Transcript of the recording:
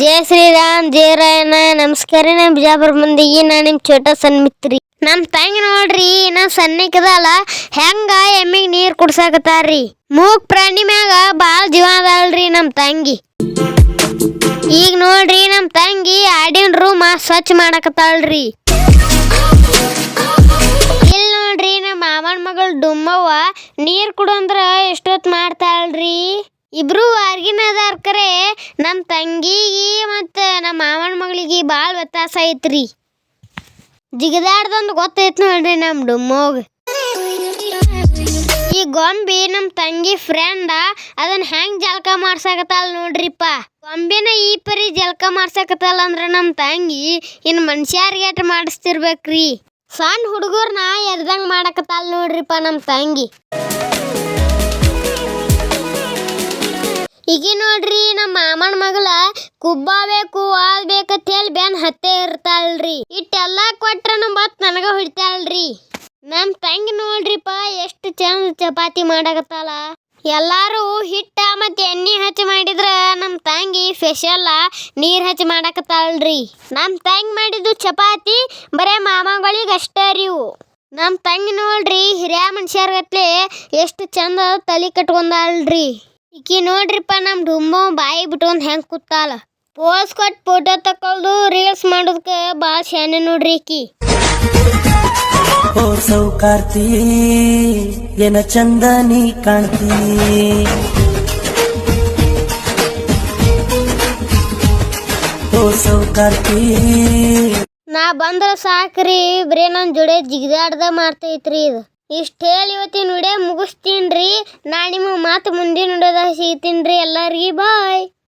ಜಯ ಶ್ರೀರಾಮ್ ಜಯ ರಾಯಣ್ಣ. ನಮಸ್ಕಾರ ನಮ್ಮ ಬಿಜಾಪುರ ಮಂದಿಗೆ ನಾ ನಿಮ್ಮ ಚೋಟ ಸನ್ಮಿತ್ರಿ ನಮ್ಮ ತಂಗಿ ನೋಡ್ರಿ ನಾ ಸಣ್ಣಕ್ಕದಲ್ಲ ಹೆಂಗ ಎಮ್ಮಿಗೆ ನೀರು ಕುಡ್ಸಾಕತ್ತಾರ್ರಿ. ಮೂಗ್ ಪ್ರಾಣಿ ಮ್ಯಾಗ ಭಾಳ ಜೀವ ಅದಲ್ರಿ ನಮ್ಮ ತಂಗಿ. ಈಗ ನೋಡ್ರಿ ನಮ್ಮ ತಂಗಿ ಆಡಿನ ರೂಮ ಸ್ವಚ್ಛ ಮಾಡಕತ್ತಾಳ್ರಿ. ಇಲ್ಲಿ ನೋಡ್ರಿ ನಮ್ಮ ಮಾವನ ಮಗಳು ಡುಮ್ಮವ್ವ ನೀರ್ ಕುಡಂದ್ರ ಎಷ್ಟೊತ್ ಮಾಡ್ತಾಳ್ರಿ ಇಬ್ರು ಹೊರ್ಗಿನ ಅದಾರ ಕರೆ. ನಮ್ಮ ತಂಗಿಗೆ ಮತ್ತು ನಮ್ಮ ಮಾವನ ಮಗಳಿಗೆ ಭಾಳ ವ್ಯತ್ಯಾಸ ಐತ್ರಿ. ಜಿಗದಾಡ್ದಂದು ಗೊತ್ತೈತ್ ನೋಡ್ರಿ ನಮ್ಮ ಡುಮ್ಮೋಗ. ಈ ಗೊಂಬಿ ನಮ್ಮ ತಂಗಿ ಫ್ರೆಂಡ ಅದನ್ನ ಹೆಂಗ್ ಜಲಕ ಮಾಡ್ಸಕತ್ತಾಳ ನೋಡ್ರಿಪ್ಪ. ಗೊಂಬಿನ ಈ ಪರಿ ಜಲಕ ಮಾಡ್ಸಕತ್ತಾಳ ಅಂದ್ರ ನಮ್ಮ ತಂಗಿ ಇನ್ನು ಮನುಷ್ಯರಿಗೆ ಮಾಡಿಸ್ತಿರ್ಬೇಕ್ರಿ. ಸಣ್ಣ ಹುಡುಗರ್ನ ಎದ್ದಂಗ್ ಮಾಡಕತ್ತಾಳ ನೋಡ್ರಿಪ್ಪ ನಮ್ಮ ತಂಗಿ. ಈಗ ನೋಡ್ರಿ ನಮ್ಮ ಮಾಮನ ಮಗಳ ಕುಬ್ಬ ಬೇಕು ಆಲ್ ಬೇಕು ಅಂತ ಹೇಳಿ ಬೆನ್ ಹತ್ತೆ ಇರ್ತಾಳ್ರಿ. ಇಟ್ಟೆಲ್ಲ ಮತ್ತೆ ಮತ್ ನನಗ ಹೊಡಿತಾಳ್ರಿ. ನಮ್ಮ ತಂಗಿ ನೋಡ್ರಿಪ್ಪ ಎಷ್ಟು ಚಂದ ಚಪಾತಿ ಮಾಡಕತ್ತಾಳ. ಎಲ್ಲಾರು ಹಿಟ್ಟ ಮತ್ತೆ ಎಣ್ಣೆ ಹಚ್ಚಿ ಮಾಡಿದ್ರ ನಮ್ ತಂಗಿ ಸ್ಪೆಷಲ್ ನೀರ್ ಹಚ್ಚಿ ಮಾಡಕತ್ತಾಳ್ರಿ. ನಮ್ ತಂಗಿ ಮಾಡಿದ್ದು ಚಪಾತಿ, ಬರೇ ಮಾಮಗಳಿಗೆ ಅಷ್ಟೇ ರೀ ನಮ್ಮ ನಮ್ ತಂಗಿ ನೋಡ್ರಿ ಹಿರಿಯ ಮನುಷ್ಯರ್ಗತ್ಲೆ ಎಷ್ಟು ಚಂದ ತಲೆ ಕಟ್ಕೊಂಡಾಳ್ರಿ. ಈಕಿ ನೋಡ್ರಿಪ್ಪ ನಮ್ ಡುಂಬೋ ಬಾಯಿ ಬಿಟ್ಕೊಂಡ್ ಹೆಂಗ್ ಕೂತಾಳ. ಪೋಸ್ ಕೊಟ್ಟು ಫೋಟೋ ತಕೊಳ್ದು ರೀಲ್ಸ್ ಮಾಡೋದಕ್ಕೆ ಭಾಳ ಶಾನೆ ನೋಡ್ರಿ ಈಕಿ. ಓ ಸೌಕಾರ್ತಿ ಏನ ಚಂದ ನೀ ಕಾಣ್ತಿ. ಓ ಸೌಕಾರ್ತಿ. ನಾ ಬಂದ್ರ ಸಾಕ್ರಿ ಬರೇ ನನ್ನ ಜೋಡೆ ಜಿಗಿದಾಡ್ದ ಮಾಡ್ತೈತ್ರಿ ಇದು. ಇಷ್ಟ ಹೇಳಿ ಇವತ್ತಿನ ವಿಡಿಯೋ ಮುಗಿಸ್ತೀನ್ರಿ. ನಾ ನಿಮ್ಮ ಮಾತು ಮುಂದಿನ ವಿಡಿಯೋದಾಗ ಸಿಗ್ತೀನಿ ಎಲ್ಲರಿಗೂ. ಬಾಯ್